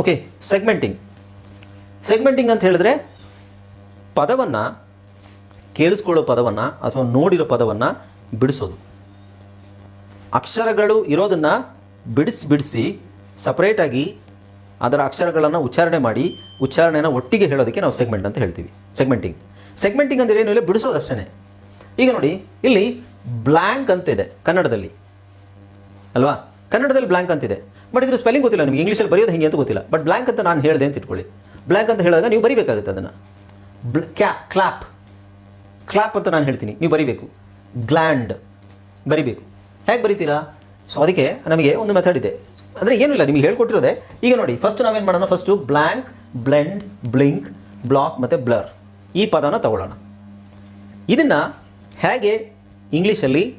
Okay ಸೆಗ್ಮೆಂಟಿಂಗ್ ಸೆಗ್ಮೆಂಟಿಂಗ್ ಅಂತ ಹೇಳಿದ್ರೆ ಪದವನ್ನು ಕೇಳಿಸ್ಕೊಳ್ಳೋ ಪದವನ್ನು ಅಥವಾ ನೋಡಿರೋ ಪದವನ್ನು ಬಿಡಿಸೋದು. ಅಕ್ಷರಗಳು ಇರೋದನ್ನು ಬಿಡಿಸಿ ಬಿಡಿಸಿ ಸಪ್ರೇಟಾಗಿ ಅದರ ಅಕ್ಷರಗಳನ್ನು ಉಚ್ಚಾರಣೆ ಮಾಡಿ ಉಚ್ಚಾರಣೆನ ಒಟ್ಟಿಗೆ ಹೇಳೋದಕ್ಕೆ ನಾವು ಸೆಗ್ಮೆಂಟ್ ಅಂತ ಹೇಳ್ತೀವಿ. ಸೆಗ್ಮೆಂಟಿಂಗ್ ಸೆಗ್ಮೆಂಟಿಂಗ್ ಅಂದರೆ ಏನು? ಇಲ್ಲ ಬಿಡಿಸೋದು ಅಷ್ಟೇ ಈಗ ನೋಡಿ, ಇಲ್ಲಿ ಬ್ಲ್ಯಾಂಕ್ ಅಂತಿದೆ ಕನ್ನಡದಲ್ಲಿ. ಅಲ್ವಾ? ಕನ್ನಡದಲ್ಲಿ ಬ್ಲ್ಯಾಂಕ್ ಅಂತಿದೆ. ಬಟ್ ಇದ್ರ ಸ್ಪೆಲ್ಲಿಂಗ್ ಗೊತ್ತಿಲ್ಲ ನಿಮಗೆ. ಇಂಗ್ಲೀಷಲ್ಲಿ ಬರೆಯೋದು ಹೇಗೆ ಅಂತ ಗೊತ್ತಿಲ್ಲ. ಬಟ್ ಬ್ಲ್ಯಾಂಕ್ ಅಂತ ನಾನು ಹೇಳಿದೆ ಅಂತ ಇಟ್ಕೊಳ್ಳಿ. ಬ್ಲ್ಯಾಂಕ್ ಅಂತ ಹೇಳಿದಾಗ ನೀವು ಬರಿಬೇಕಾಗುತ್ತೆ ಅದನ್ನು. ಕ್ಯಾ ಕ್ಲಾಪ್ ಕ್ಲಾಪ್ ಅಂತ ನಾನು ಹೇಳ್ತೀನಿ. ನೀವು ಬರಿಬೇಕು. ಗ್ಲ್ಯಾಂಡ್ ಬರಿಬೇಕು. ಹೇಗೆ ಬರಿತೀರಾ? ಸೊ ಅದಕ್ಕೆ ನಮಗೆ ಒಂದು ಮೆಥಡ್ ಇದೆ. ಅಂದರೆ ಏನೂ ಇಲ್ಲ, ನಿಮಗೆ ಹೇಳ್ಕೊಟ್ಟಿರೋದೆ. ಈಗ ನೋಡಿ ಫಸ್ಟ್ ನಾವೇನು ಮಾಡೋಣ? First blank blend blink block ಮತ್ತು ಬ್ಲರ್ ಈ ಪದನ ತಗೊಳ್ಳೋಣ. ಇದನ್ನು ಹೇಗೆ ಇಂಗ್ಲೀಷಲ್ಲಿ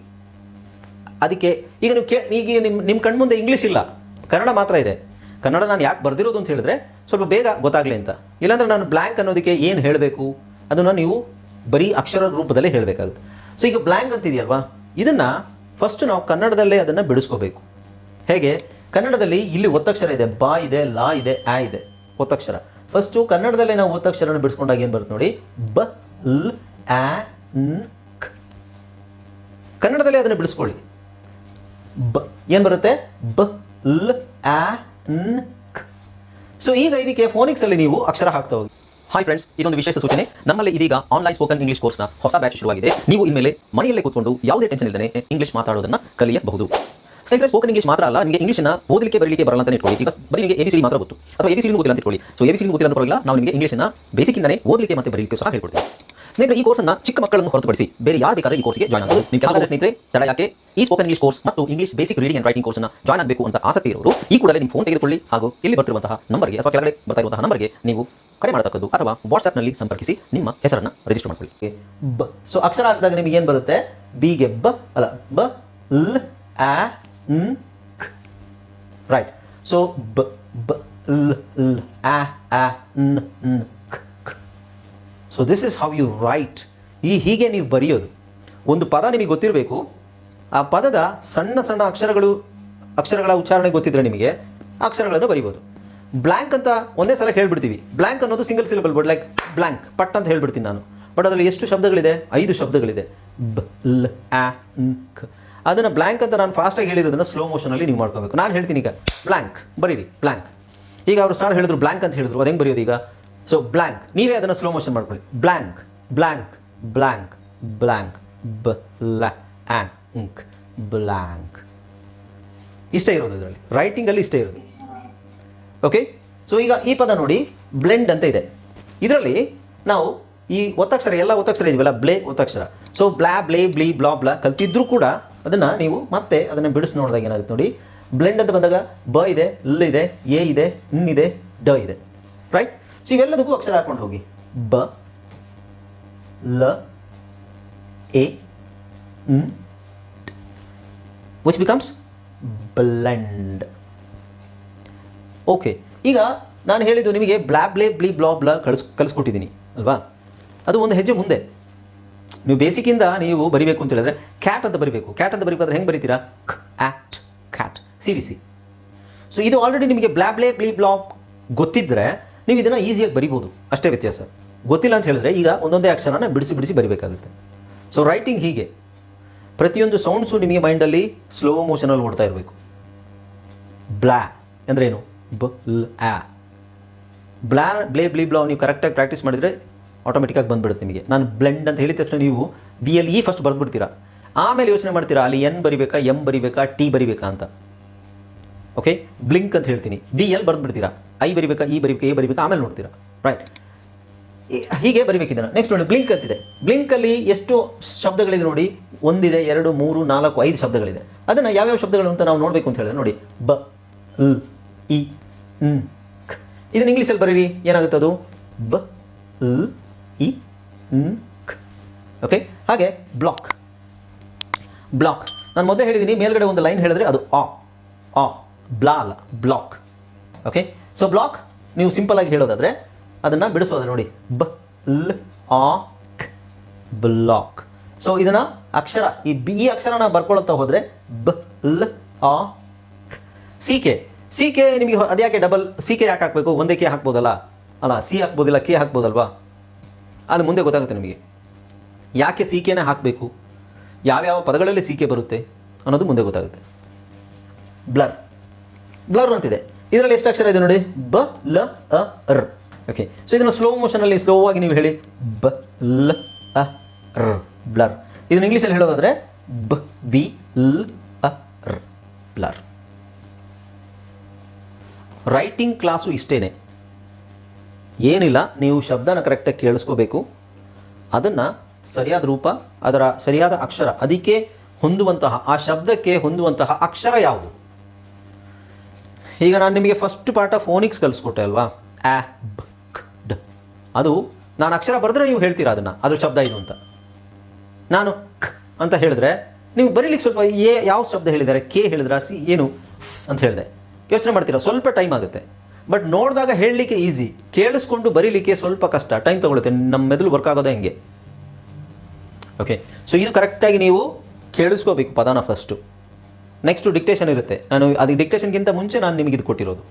ಅದಕ್ಕೆ ಈಗ ನೀವು ಕೇ, ಈಗ ನಿಮ್ಮ ನಿಮ್ಮ ಕಣ್ಮುಂದೆ ಇಂಗ್ಲೀಷ್ ಇಲ್ಲ. ಕನ್ನಡ ಮಾತ್ರ ಇದೆ. ಕನ್ನಡ ನಾನು ಯಾಕೆ ಬರ್ದಿರೋದು ಅಂತ ಹೇಳಿದ್ರೆ ಸ್ವಲ್ಪ ಬೇಗ ಗೊತ್ತಾಗಲಿ ಅಂತ. ಇಲ್ಲಾಂದ್ರೆ ನಾನು ಬ್ಲ್ಯಾಂಕ್ ಅನ್ನೋದಕ್ಕೆ ಏನು ಹೇಳಬೇಕು? ಅದನ್ನು ನೀವು ಬರೀ ಅಕ್ಷರ ರೂಪದಲ್ಲೇ ಹೇಳಬೇಕಾಗುತ್ತೆ. ಸೊ ಈಗ ಬ್ಲ್ಯಾಂಕ್ ಅಂತಿದೆಯಲ್ವಾ? ಇದನ್ನು ಫಸ್ಟ್ ನಾವು ಕನ್ನಡದಲ್ಲೇ ಅದನ್ನು ಬಿಡಿಸ್ಕೋಬೇಕು. ಹೇಗೆ? ಕನ್ನಡದಲ್ಲಿ ಇಲ್ಲಿ ಒತ್ತಕ್ಷರ ಇದೆ. ಬಾ ಇದೆ, ಲಾ ಇದೆ, ಆ ಇದೆ. ಒತ್ತಕ್ಷರ. ಫಸ್ಟು ಕನ್ನಡದಲ್ಲೇ ನಾವು ಒತ್ತಕ್ಷರನ ಬಿಡಿಸ್ಕೊಂಡಾಗ ಏನು ಬರುತ್ತೆ ನೋಡಿ? ಬ, ಲ್, ಆ, ನ್ ಕನ್ನಡದಲ್ಲೇ ಅದನ್ನು ಬಿಡಿಸ್ಕೊಳ್ಳಿ. ಬ, ಏನು ಬರುತ್ತೆ? ಬ. ಲ್ ಆ ನ್ ಕ್ ಸೊ ಈಗ ಇದಕ್ಕೆ ಫೋನಿಕ್ಸ್ ಅಲ್ಲಿ ನೀವು ಅಕ್ಷರ ಹಾಕ್ತಾ ಹೋಗಿ. ಹಾಯ್ ಫ್ರೆಂಡ್ಸ್ ಇದೊಂದು ವಿಶೇಷ ಸೂಚನೆ. ನಮ್ಮಲ್ಲಿ ಇದೀಗ ಆನ್ಲೈನ್ ಸ್ಪೋಕನ್ ಇಂಗ್ಲಿಷ್ ಕೋರ್ಸ್ನ ಹೊಸ ಬ್ಯಾಚ್ ಶುರುವಾಗಿದೆ. ನೀವು ಇನ್ಮೇಲೆ ಮನೆಯಲ್ಲೇ ಕೂತ್ಕೊಂಡು ಯಾವುದೇ ಟೆನ್ಷನ್ ಇಲ್ಲದೆ ಇಂಗ್ಲಿಷ್ ಮಾತಾಡೋದನ್ನ ಕಲಿಯಬಹುದು. ಸ್ನೇಹಿತರೆ ಸ್ಪೋಕನ್ ಇಂಗ್ಲಿಷ್ ಮಾತ್ರ ಅಲ್ಲ, ನಿಮಗೆ ಇಂಗ್ಲಿಷ್ನ ಓದಲಿಕ್ಕೆ, ಬರಲಿಕ್ಕೆ ಬರಲ್ಲ ಅಂತ ಇಟ್ಕೊಳ್ಳಿ. ಈಗ ಬರೀ ನಿಮಗೆ ಎಬಿಸಿ ಮಾತ್ರ ಗೊತ್ತು. ಅಥವಾ ಎಬಿಸಿ ಗೊತ್ತಿಲ್ಲ ಅಂತ ಇಟ್ಕೊಳ್ಳಿ. ಸೊ ಎಬಿಸಿ ಗೊತ್ತಿಲ್ಲ ಅಂತ ಪರವಾಗಿಲ್ಲ, ನಾವು ನಿಮಗೆ ಇಂಗ್ಲಿಷ್ನ ಬೇಸಿಕ್ಕಿಂದನೇ ಓದಲಿಕ್ಕೆ ಮತ್ತೆ ಬರಲಿಕ್ಕೆ ಸಹ ಹೇಳ್ಕೊಡ್ತೀವಿ. ಸ್ನೇಹಿತರೆ, ಈ ಕೋರ್ಸ್ನ ಚಿಕ್ಕ ಮಕ್ಕಳನ್ನು ಹೊರತುಪಡಿಸಿ ಬೇರೆ ಯಾರು ಬೇಕಾದ್ರೆ ಈ ಕೋರ್ಸ್ಗೆ ಜಾಯ್ನ್ ಆಗಬಹುದು ನಿಮ್ಮ ಕೆಲಸ ಸ್ನೇಹಿತರೆ, ತಡ ಯಾಕೆ? ಈ ಸ್ಪೋಕನ್ ಇಂಗ್ಲಿಷ್ ಕೋರ್ಸ್ ಮತ್ತು English basic reading and writing ಕೋರ್ಸ್ನ ಜಾಯ್ನ್ ಆಗಬೇಕು ಅಂತ ಆಸಕ್ತಿ ಇರೋರು, ಈ ಕೂಡಲೇ ನಿಮ್ಮ ಫೋನ್ ತೆಗೆದುಕೊಳ್ಳಿ. ಹಾಗೂ ಇಲ್ಲಿ ಬರ್ತಿರುವಂತಹ ನಂಬರ್ಗೆ ಅಥವಾ ಕೆಳಗಡೆ ಬರ್ತಾ ಇರುವಂತಹ ನಂಬರ್ಗೆ ನೀವು ಕರೆ ಮಾಡತಕ್ಕದ್ದು ಅಥವಾ ವಾಟ್ಸ್ಆಪ್ನಲ್ಲಿ ಸಂಪರ್ಕಿಸಿ ನಿಮ್ಮ ಹೆಸರನ್ನು ರಿಜಿಸ್ಟರ್ ಮಾಡಿಕೊಳ್ಳಿ. ಬ. ಸೊ ಅಕ್ಷರ ಹಾಕಿದಾಗ ನಿಮಗೆ ಏನು ಬರುತ್ತೆ? ಬಿಗೆ ಬ, ಅಲ್ಲ, ಬ, ಲ್ ಆ ನ್ K. Right so b b, l l, a a, n n, k k. So this is how you write ಈ ಹೀಗೆ ನೀವು ಬರೆಯೋದು. ಒಂದು ಪದ ನಿಮಗೆ ಗೊತ್ತಿರಬೇಕು. ಆ ಪದದ ಸಣ್ಣ ಸಣ್ಣ ಅಕ್ಷರಗಳು, ಅಕ್ಷರಗಳ ಉಚ್ಚಾರಣೆ ಗೊತ್ತಿದ್ರೆ ನಿಮಗೆ ಅಕ್ಷರಗಳನ್ನು ಬರಿಬೋದು. ಬ್ಲ್ಯಾಂಕ್ ಅಂತ ಒಂದೇ ಸಲ ಹೇಳ್ಬಿಡ್ತೀವಿ. ಬ್ಲ್ಯಾಂಕ್ ಅನ್ನೋದು single syllable word like blank ಪಟ್ ಅಂತ ಹೇಳ್ಬಿಡ್ತೀನಿ ನಾನು. ಬಟ್ ಅದರಲ್ಲಿ ಎಷ್ಟು ಶಬ್ದಗಳಿದೆ? ಐದು ಶಬ್ದಗಳಿದೆ. ಬ ಲ್ ಆ ನ್ ಕ್ ಅದನ್ನು ಬ್ಲ್ಯಾಂಕ್ ಅಂತ ನಾನು ಫಾಸ್ಟಾಗಿ ಹೇಳಿರೋದನ್ನು ಸ್ಲೋ ಮೋಷನಲ್ಲಿ ನೀವು ಮಾಡ್ಕೋಬೇಕು. ನಾನು ಹೇಳ್ತೀನಿ ಈಗ ಬ್ಲ್ಯಾಂಕ್ ಬರೀರಿ ಬ್ಲ್ಯಾಂಕ್ ಈಗ ಅವರು ಸರ್ ಹೇಳಿದ್ರು ಬ್ಲ್ಯಾಂಕ್ ಅಂತ ಹೇಳಿದ್ರು, ಅದು ಬರೆಯೋದು ಈಗ? ಸೊ ಬ್ಲ್ಯಾಂಕ್ ನೀವೇ ಅದನ್ನು ಸ್ಲೋ ಮೋಷನ್ ಮಾಡ್ಕೊಳ್ಳಿ. ಬ್ಲ್ಯಾಂಕ್ ಬ್ಲ್ಯಾಂಕ್ ಬ್ಲ್ಯಾಂಕ್ ಬ್ಲ್ಯಾಂಕ್ ಆಂಕ್ ಬ್ಲ್ಯಾಂಕ್ ಇಷ್ಟೇ ಇರೋದು ಇದರಲ್ಲಿ. ರೈಟಿಂಗಲ್ಲಿ ಇಷ್ಟೇ ಇರೋದು. ಓಕೆ ಸೊ ಈಗ ಈ ಪದ ನೋಡಿ ಬ್ಲೆಂಡ್ ಅಂತ ಇದೆ. ಇದರಲ್ಲಿ ನಾವು ಈ ಒತ್ತಕ್ಷರ, ಎಲ್ಲ ಒತ್ತಕ್ಷರ ಇದೆಯಲ್ಲ ಬ್ಲೇ ಒತ್ತಕ್ಷರ. ಸೊ ಬ್ಲಾ ಬ್ಲೇ ಬ್ಲಿ ಬ್ಲಾ ಬ್ಲಾ ಕಲ್ತಿದ್ರು ಕೂಡ ಅದನ್ನು ನೀವು ಮತ್ತೆ ಅದನ್ನು ಬಿಡಿಸಿ ನೋಡಿದಾಗ ಏನಾಗುತ್ತೆ ನೋಡಿ ಬ್ಲೆಂಡ್ ಅಂತ ಬಂದಾಗ ಬ ಇದೆ, ಲ್ ಇದೆ, ಎ ಇದೆ, ನ್ ಇದೆ, ಡ ಇದೆ. ರೈಟ್ ಸೊ ಇವೆಲ್ಲದಕ್ಕೂ ಅಕ್ಷರ ಹಾಕೊಂಡು ಹೋಗಿ. ಬ, ಲ, ಎ ವಿಚ್ ಬಿಕಮ್ಸ್ ಬ್ಲೆಂಡ್ ಓಕೆ ಈಗ ನಾನು ಹೇಳಿದ್ದು ನಿಮಗೆ ಬ್ಲಾ ಬ್ಲೇ ಬ್ಲಿ, ಬ್ಲಾ ಬ್ಲಾ ಕಳಿಸ್, ಕಲಿಸ್ಕೊಟ್ಟಿದ್ದೀನಿ, ಅಲ್ವಾ? ಅದು ಒಂದು ಹೆಜ್ಜೆ ಮುಂದೆ. ನೀವು ಬೇಸಿಕಿಂದ ನೀವು ಬರಿಬೇಕು ಅಂತ ಹೇಳಿದ್ರೆ ಕ್ಯಾಟ್ ಅಂತ ಬರಿಬೇಕು. ಕ್ಯಾಟ್ ಅಂತ ಬರಿಬೇಕಾದ್ರೆ ಹೆಂಗೆ ಬರಿತೀರಾ? ಕ್ ಆಟ್ cat C V C so ಇದು ಆಲ್ರೆಡಿ ನಿಮಗೆ ಬ್ಲಾ, ಬ್ಲೇ, ಬ್ಲೀ ಬ್ಲಾಪ್ ಗೊತ್ತಿದ್ದರೆ ನೀವು ಇದನ್ನು ಈಸಿಯಾಗಿ ಬರಿಬೋದು. ಅಷ್ಟೇ ವ್ಯತ್ಯಾಸ. ಗೊತ್ತಿಲ್ಲ ಅಂತ ಹೇಳಿದ್ರೆ ಈಗ ಒಂದೊಂದೇ ಅಕ್ಷರನ ಬಿಡಿಸಿ ಬಿಡಿಸಿ ಬರಿಬೇಕಾಗುತ್ತೆ. ಸೊ ರೈಟಿಂಗ್ ಹೀಗೆ. ಪ್ರತಿಯೊಂದು ಸೌಂಡ್ಸು ನಿಮಗೆ ಮೈಂಡಲ್ಲಿ ಸ್ಲೋ ಮೋಷನಲ್ಲಿ ಓಡ್ತಾ ಇರಬೇಕು. ಬ್ಲಾ ಅಂದ್ರೆ ಏನು? ಬ, ಲ್, ಆ. ಬ್ಲಾ, ಬ್ಲೇ, ಬ್ಲೀ, ಬ್ಲಾ ನೀವು ಕರೆಕ್ಟಾಗಿ ಪ್ರಾಕ್ಟೀಸ್ ಮಾಡಿದರೆ ಆಟೋಮೆಟಿಕ್ಕಾಗಿ ಬಂದುಬಿಡುತ್ತೆ ನಿಮಗೆ. ನಾನು ಬ್ಲೆಂಡ್ ಅಂತ ಹೇಳಿದ ತಕ್ಷಣ ನೀವು ಬಿ ಎಲ್ ಇ ಫಸ್ಟ್ ಬರೆದ್ಬಿಡ್ತೀರಾ? ಆಮೇಲೆ ಯೋಚನೆ ಮಾಡ್ತೀರಾ, ಅಲ್ಲಿ ಎನ್ ಬರಿಬೇಕಾ ಎಂ ಬರಿಬೇಕಾ ಟಿ ಬರಿಬೇಕಾ ಅಂತ? ಓಕೆ ಬ್ಲಿಂಕ್ ಅಂತ ಹೇಳ್ತೀನಿ. ಬಿ ಎಲ್ ಬರೆದ್ಬಿಡ್ತೀರಾ? ಐ ಬರಿಬೇಕಾ ಇ ಬರಿಬೇಕಾ ಎ ಬರಿಬೇಕಾ, ಆಮೇಲೆ ನೋಡ್ತೀರಾ. ರೈಟ್ ಹೀಗೆ ಬರಿಬೇಕು ಇದನ್ನು ನೆಕ್ಸ್ಟ್ ನೋಡಿ ಬ್ಲಿಂಕ್ ಅಂತಿದೆ. ಬ್ಲಿಂಕಲ್ಲಿ ಎಷ್ಟು ಶಬ್ದಗಳಿದೆ ನೋಡಿ? ಒಂದಿದೆ, ಎರಡು, ಮೂರು, ನಾಲ್ಕು, ಐದು ಶಬ್ದಗಳಿದೆ. ಅದನ್ನು ಯಾವ್ಯಾವ ಶಬ್ದಗಳು ಅಂತ ನಾವು ನೋಡಬೇಕು ಅಂತ ಹೇಳಿದ್ರೆ ನೋಡಿ. ಬ, ಲ್, ಇ ಇದನ್ನು ಇಂಗ್ಲೀಷಲ್ಲಿ ಬರೀರಿ. ಏನಾಗುತ್ತೆ ಅದು? ಬ, ಲ್ ಇ ಓಕೆ ಹಾಗೆ ಬ್ಲಾಕ್ ಬ್ಲಾಕ್ ನಾನು ಮೊದಲೇ ಹೇಳಿದ್ದೀನಿ ಮೇಲ್ಗಡೆ ಒಂದು ಲೈನ್ ಹೇಳಿದ್ರೆ ಅದು ಆ. ಆ ಬ್ಲಾಲ್ ಬ್ಲಾಕ್ ಓಕೆ ಸೊ ಬ್ಲಾಕ್ ನೀವು ಸಿಂಪಲ್ ಆಗಿ ಹೇಳೋದಾದ್ರೆ, ಅದನ್ನು ಬಿಡಿಸೋದು ನೋಡಿ. ಬ ಲ್ ಆ ಬ್ಲಾಕ್ ಸೊ ಇದನ್ನ ಅಕ್ಷರ, ಈ ಬಿ ಈ ಅಕ್ಷರನ ಬರ್ಕೊಳ್ತಾ ಹೋದರೆ ಬ ಲ್ ಆ ಸಿ ಕೆ ಸಿ ಕೆ ನಿಮಗೆ ಅದ್ಯಾಕೆ ಡಬಲ್ ಸಿ ಕೆ ಯಾಕೆ ಹಾಕಬೇಕು? ಒಂದೇ ಕೆ ಹಾಕ್ಬೋದಲ್ಲ? ಅಲ್ಲ ಸಿ ಹಾಕ್ಬೋದಿಲ್ಲ ಕೆ ಹಾಕ್ಬೋದಲ್ವಾ? ಅದು ಮುಂದೆ ಗೊತ್ತಾಗುತ್ತೆ ನಿಮಗೆ. ಯಾಕೆ ಸಿ ಕೆನೇ ಹಾಕಬೇಕು? ಯಾವ್ಯಾವ ಪದಗಳಲ್ಲಿ ಸೀಕೆ ಬರುತ್ತೆ ಅನ್ನೋದು ಮುಂದೆ ಗೊತ್ತಾಗುತ್ತೆ. ಬ್ಲರ್. ಬ್ಲರ್ ಅಂತಿದೆ. ಇದರಲ್ಲಿ ಎಷ್ಟು ಅಕ್ಷರ ಇದೆ ನೋಡಿ? ಬ, ಲ, ಅ, ರ್. ಓಕೆ ಸೊ ಇದನ್ನು ಸ್ಲೋ ಮೋಷನಲ್ಲಿ ಸ್ಲೋ ಆಗಿ ನೀವು ಹೇಳಿ. ಬ, ಲ, ಅ, ರ್. ಬ್ಲರ್. ಇದನ್ನು ಇಂಗ್ಲೀಷಲ್ಲಿ ಹೇಳೋದಾದ್ರೆ ಬ, ಬಿ, ಲ್, ಅ, ರ್. ಬ್ಲರ್. ರೈಟಿಂಗ್ ಕ್ಲಾಸು ಇಷ್ಟೇನೆ. ಏನಿಲ್ಲ, ನೀವು ಶಬ್ದನ ಕರೆಕ್ಟಾಗಿ ಕೇಳಿಸ್ಕೋಬೇಕು. ಅದನ್ನು ಸರಿಯಾದ ರೂಪ, ಅದರ ಸರಿಯಾದ ಅಕ್ಷರ, ಅದಕ್ಕೆ ಹೊಂದುವಂತಹ, ಆ ಶಬ್ದಕ್ಕೆ ಹೊಂದುವಂತಹ ಅಕ್ಷರ ಯಾವುದು? ಈಗ ನಾನು ನಿಮಗೆ ಫಸ್ಟ್ ಪಾಠ ಫೋನಿಕ್ಸ್ ಕಲಿಸ್ಕೊಟ್ಟೆ ಅಲ್ವಾ? ಆ ಡ. ಅದು ನಾನು ಅಕ್ಷರ ಬರೆದ್ರೆ ನೀವು ಹೇಳ್ತೀರಾ ಅದನ್ನು? ಅದ್ರ ಶಬ್ದ ಇದು ಅಂತ. ನಾನು ಕ್ ಅಂತ ಹೇಳಿದ್ರೆ, ನೀವು ಬರೀಲಿಕ್ಕೆ ಸ್ವಲ್ಪ ಏ ಯಾವ ಶಬ್ದ ಹೇಳಿದ್ದಾರೆ? ಕೆ ಹೇಳಿದ್ರ, ಸಿ, ಏನು, ಸ್ ಅಂತ ಹೇಳಿದೆ. ಯೋಚನೆ ಮಾಡ್ತೀರಾ? ಸ್ವಲ್ಪ ಟೈಮ್ ಆಗುತ್ತೆ. ಬಟ್ ನೋಡಿದಾಗ ಹೇಳಲಿಕ್ಕೆ ಈಸಿ ಕೇಳಿಸ್ಕೊಂಡು ಬರೀಲಿಕ್ಕೆ ಸ್ವಲ್ಪ ಕಷ್ಟ. ಟೈಮ್ ತೊಗೊಳುತ್ತೆ. ನಮ್ಮ ಮೆದುಳು ವರ್ಕ್ ಆಗೋದೇ ಹೆಂಗೆ. ಓಕೆ ಸೊ ಇದು ಕರೆಕ್ಟಾಗಿ ನೀವು ಕೇಳಿಸ್ಕೋಬೇಕು ಪದಾನ ಫಸ್ಟು ನೆಕ್ಸ್ಟು ಡಿಕ್ಟೇಷನ್ ಇರುತ್ತೆ. ನಾನು ಅದಕ್ಕೆ ಡಿಕ್ಟೇಷನ್ಗಿಂತ ಮುಂಚೆ ನಾನು ನಿಮಗೆ ಇದು ಕೊಟ್ಟಿರೋದು.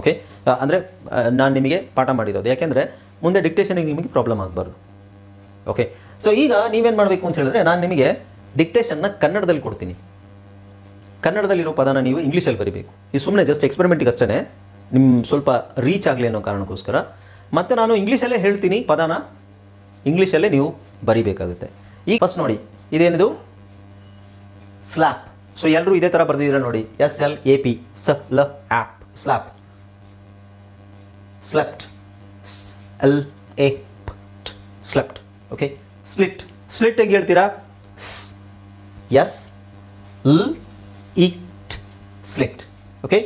ಓಕೆ ಅಂದರೆ ನಾನು ನಿಮಗೆ ಪಾಠ ಮಾಡಿರೋದು. ಯಾಕೆಂದರೆ, ಮುಂದೆ ಡಿಕ್ಟೇಷನಿಗೆ ನಿಮಗೆ ಪ್ರಾಬ್ಲಮ್ ಆಗಬಾರ್ದು. ಓಕೆ ಸೊ ಈಗ ನೀವೇನು ಮಾಡಬೇಕು ಅಂತ ಹೇಳಿದ್ರೆ, ನಾನು ನಿಮಗೆ ಡಿಕ್ಟೇಷನ್ನ ಕನ್ನಡದಲ್ಲಿ ಕೊಡ್ತೀನಿ. ಕನ್ನಡದಲ್ಲಿರೋ ಪದನ ನೀವು ಇಂಗ್ಲೀಷಲ್ಲಿ ಬರಿಬೇಕು. ಇದು ಸುಮ್ಮನೆ ಜಸ್ಟ್ ಎಕ್ಸ್ಪೆರಿಮೆಂಟಿಗೆ ಅಷ್ಟೇ ನಿಮ್ಮ ಸ್ವಲ್ಪ ರೀಚ್ ಆಗಲಿ ಅನ್ನೋ ಕಾರಣಕ್ಕೋಸ್ಕರ. ಮತ್ತು ನಾನು ಇಂಗ್ಲೀಷಲ್ಲೇ ಹೇಳ್ತೀನಿ ಪದನ. ಇಂಗ್ಲೀಷಲ್ಲೇ ನೀವು ಬರಿಬೇಕಾಗುತ್ತೆ. ಈಗ ಫಸ್ಟ್ ನೋಡಿ, ಇದೇನಿದು? ಸ್ಲ್ಯಾಪ್ ಸೊ ಎಲ್ಲರೂ ಇದೇ ಥರ ಬರೆದಿದ್ದೀರಾ ನೋಡಿ. ಎಸ್ ಎಲ್ ಎ ಪಿ ಸ ಲ app slap slept L A slept okay slit slit ಹೆಂಗೆ ಹೇಳ್ತೀರಾ? ಎಸ್ ಲ್ it slit okay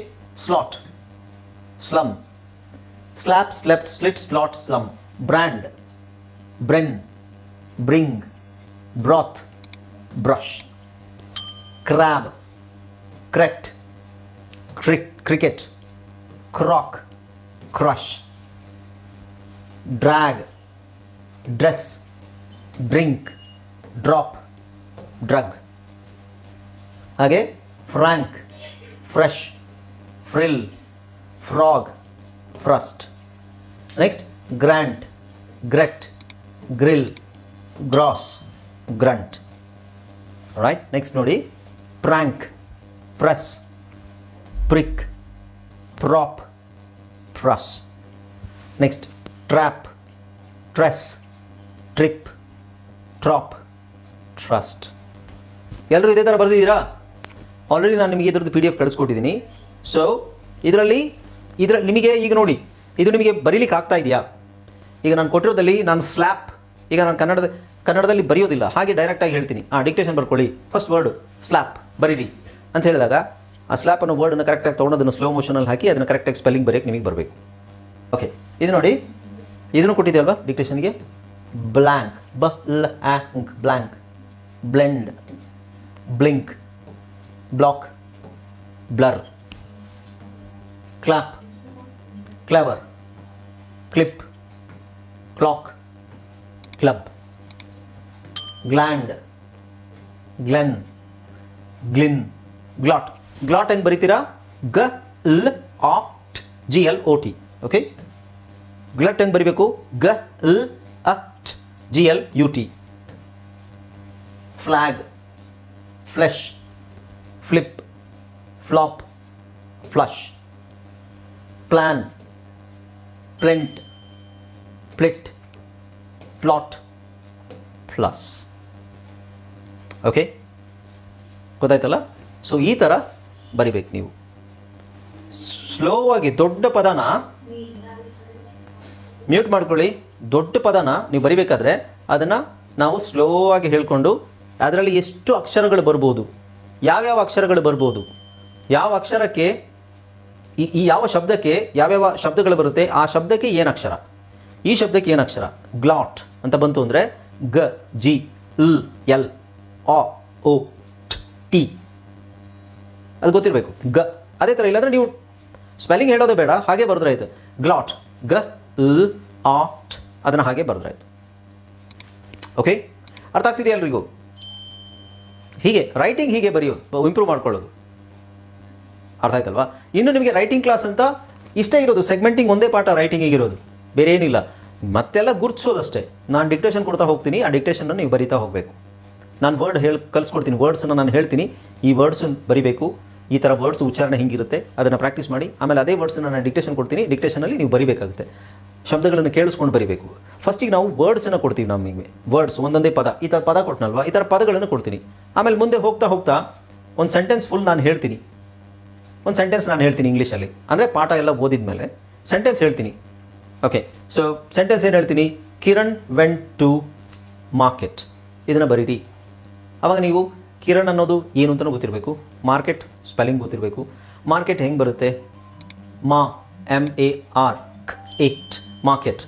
slot slum slap slept slit slot slum brand bren bring broth brush crab cricket crick, cricket croc crush drag dress drink drop drug आगे frank fresh frill frog, frost. Next grant, ಗ್ರೆಟ್, grill, gross, grunt. Right next ನೋಡಿ prank press, prick, prop, ಪ್ರಸ್. Next trap, tress, trip, ಟ್ರಾಪ್, trust. ಎಲ್ಲರೂ ಇದೇ ಥರ ಬರೆದಿದ್ದೀರಾ? Already ನಾನು ನಿಮಗೆ ಇದ್ರದ್ದು ಪಿ ಡಿ ಎಫ್ ಕಳಿಸ್ಕೊಟ್ಟಿದ್ದೀನಿ. ಸೊ ಇದರಲ್ಲಿ ಇದರ ನಿಮಗೆ ಈಗ ನೋಡಿ, ಇದು ನಿಮಗೆ ಬರೀಲಿಕ್ಕೆ ಆಗ್ತಾ ಇದೆಯಾ? ಈಗ ನಾನು ಕೊಟ್ಟಿರೋದಲ್ಲಿ ನಾನು ಸ್ಲ್ಯಾಪ್ ಈಗ ನಾನು ಕನ್ನಡದ, ಕನ್ನಡದಲ್ಲಿ ಬರೆಯೋದಿಲ್ಲ, ಹಾಗೆ ಡೈರೆಕ್ಟಾಗಿ ಹೇಳ್ತೀನಿ. ಆ ಡಿಕ್ಟೇಷನ್ ಬರ್ಕೊಳ್ಳಿ. ಫಸ್ಟ್ ವರ್ಡ್ ಸ್ಲ್ಯಾಪ್ ಬರೀರಿ. ಅಂತ ಹೇಳಿದಾಗ, ಆ ಸ್ಲ್ಯಾಪ್ ಅನ್ನೋ ವರ್ಡನ್ನು ಕರೆಕ್ಟಾಗಿ ತೊಗೊಂಡು ಅದನ್ನು ಸ್ಲೋ ಮೋಷನಲ್ಲಿ ಹಾಕಿ, ಅದನ್ನು ಕರೆಕ್ಟಾಗಿ ಸ್ಪೆಲ್ಲಿಂಗ್ ಬರೆಯೋಕ್ಕೆ ನಿಮಗೆ ಬರಬೇಕು. ಓಕೆ ಇದು ನೋಡಿ, ಇದನ್ನು ಕೊಟ್ಟಿದ್ದೆ ಅಲ್ವಾ ಡಿಕ್ಟೇಷನ್ಗೆ ಬ್ಲ್ಯಾಂಕ್ ಬ ಲ್ blank blend blink block blur clap clever clip clock club gland glen Glenn glot glot ಹೆಂಗೆ ಬರೀತೀರಾ? ಗ ಲ್ ಆಟ್ G L O T okay glut ಹೆಂಗೆ ಬರಿಬೇಕು? ಗ ಲ್ at G L U T flag flesh flip flop flush plan print ಪ್ಲಿಟ್ plot plus okay ಗೊತ್ತಾಯ್ತಲ್ಲ? So ಈ ಥರ ಬರಿಬೇಕು ನೀವು. ಸ್ಲೋ ಆಗಿ ದೊಡ್ಡ ಪದನ ಮ್ಯೂಟ್ ಮಾಡ್ಕೊಳ್ಳಿ. ದೊಡ್ಡ ಪದನ ನೀವು ಬರಿಬೇಕಾದ್ರೆ ಅದನ್ನು ನಾವು ಸ್ಲೋ ಆಗಿ ಹೇಳ್ಕೊಂಡು ಅದರಲ್ಲಿ ಎಷ್ಟು ಅಕ್ಷರಗಳು ಬರ್ಬೋದು? ಯಾವ್ಯಾವ ಅಕ್ಷರಗಳು ಬರ್ಬೋದು? ಯಾವ ಅಕ್ಷರಕ್ಕೆ ಈ ಈ ಯಾವ ಶಬ್ದಕ್ಕೆ ಯಾವ್ಯಾವ ಶಬ್ದಗಳು ಬರುತ್ತೆ, ಆ ಶಬ್ದಕ್ಕೆ ಏನು ಅಕ್ಷರ? ಈ ಶಬ್ದಕ್ಕೆ ಏನು ಅಕ್ಷರ? ಗ್ಲಾಟ್ ಅಂತ ಬಂತು ಅಂದರೆ ಗ, ಜಿ, ಲ್, ಎಲ್, ಆ, ಓ, ಟಿ. ಅದು ಗೊತ್ತಿರಬೇಕು. ಗ. ಅದೇ ಥರ ಇಲ್ಲಾಂದರೆ ನೀವು ಸ್ಪೆಲ್ಲಿಂಗ್ ಹೇಳೋದೇ ಬೇಡ, ಹಾಗೆ ಬರೆದ್ರಾಯ್ತು ಗ್ಲಾಟ್, ಗ, ಲ್, ಆಟ್, ಅದನ್ನು ಹಾಗೆ ಬರೆದ್ರಾಯ್ತು ಓಕೆ ಅರ್ಥ ಆಗ್ತಿದೆಯಾ ಎಲ್ರಿಗೂ? ಹೀಗೆ ರೈಟಿಂಗ್ ಹೀಗೆ ಬರೆಯೋದು ಇಂಪ್ರೂವ್ ಮಾಡ್ಕೊಳ್ಳೋದು. ಅರ್ಥ ಆಯ್ತಲ್ವಾ? ಇನ್ನು ನಿಮಗೆ ರೈಟಿಂಗ್ ಕ್ಲಾಸ್ ಅಂತ ಇಷ್ಟೇ ಇರೋದು ಸೆಗ್ಮೆಂಟಿಂಗ್ ಒಂದೇ ಪಾಠ ರೈಟಿಂಗಿಗೆ ಇರೋದು, ಬೇರೆ ಏನಿಲ್ಲ. ಮತ್ತೆಲ್ಲ ಗುರ್ತಿಸೋದಷ್ಟೇ. ನಾನು ಡಿಕ್ಟೇಷನ್ ಕೊಡ್ತಾ ಹೋಗ್ತೀನಿ, ಆ ಡಿಕ್ಟೇಷನ್ನ ನೀವು ಬರಿತಾ ಹೋಗಬೇಕು. ನಾನು ವರ್ಡ್ ಹೇಳಿ, ಕಲಿಸ್ಕೊಡ್ತೀನಿ ವರ್ಡ್ಸನ್ನು ನಾನು ಹೇಳ್ತೀನಿ. ಈ ವರ್ಡ್ಸ್ ಬರಿಬೇಕು. ಈ ಥರ ವರ್ಡ್ಸ್ ಉಚ್ಚಾರಣೆ ಹಿಂಗಿರುತ್ತೆ, ಅದನ್ನು ಪ್ರಾಕ್ಟೀಸ್ ಮಾಡಿ. ಆಮೇಲೆ ಅದೇ ವರ್ಡ್ಸನ್ನು ನಾನು ಡಿಕ್ಟೇಷನ್ ಕೊಡ್ತೀನಿ ಡಿಕ್ಟೇಷನಲ್ಲಿ ನೀವು ಬರಿಬೇಕಾಗುತ್ತೆ. ಶಬ್ದಗಳನ್ನು ಕೇಳಿಸ್ಕೊಂಡು ಬರಿಬೇಕು. ಫಸ್ಟಿಗೆ ನಾವು ವರ್ಡ್ಸನ್ನು ಕೊಡ್ತೀವಿ ನಮಗೆ. ವರ್ಡ್ಸ್ ಒಂದೊಂದೇ ಪದ. ಈ ಥರ ಪದ ಕೊಟ್ಟನಲ್ವಾ ಈ ಥರ ಪದಗಳನ್ನು ಕೊಡ್ತೀನಿ. ಆಮೇಲೆ ಮುಂದೆ ಹೋಗ್ತಾ ಹೋಗ್ತಾ ಒಂದು ಸೆಂಟೆನ್ಸ್ ಫುಲ್ ನಾನು ಹೇಳ್ತೀನಿ. ಒಂದು ಸೆಂಟೆನ್ಸ್ ನಾನು ಹೇಳ್ತೀನಿ ಇಂಗ್ಲೀಷಲ್ಲಿ ಅಂದರೆ ಪಾಠ ಎಲ್ಲ ಓದಿದ ಮೇಲೆ ಸೆಂಟೆನ್ಸ್ ಹೇಳ್ತೀನಿ. ಓಕೆ ಸೊ ಸೆಂಟೆನ್ಸ್ ಏನು ಹೇಳ್ತೀನಿ? ಕಿರಣ್ ವೆನ್ ಟು ಮಾರ್ಕೆಟ್ ಇದನ್ನು ಬರೀರಿ. ಅವಾಗ ನೀವು ಕಿರಣ್ ಅನ್ನೋದು ಏನು ಅಂತಲೂ ಗೊತ್ತಿರಬೇಕು. ಮಾರ್ಕೆಟ್ ಸ್ಪೆಲ್ಲಿಂಗ್ ಗೊತ್ತಿರಬೇಕು. ಮಾರ್ಕೆಟ್ ಹೆಂಗೆ ಬರುತ್ತೆ? ಮಾ ಎಂ ಎ ಆರ್ ಏಟ್ ಮಾರ್ಕೆಟ್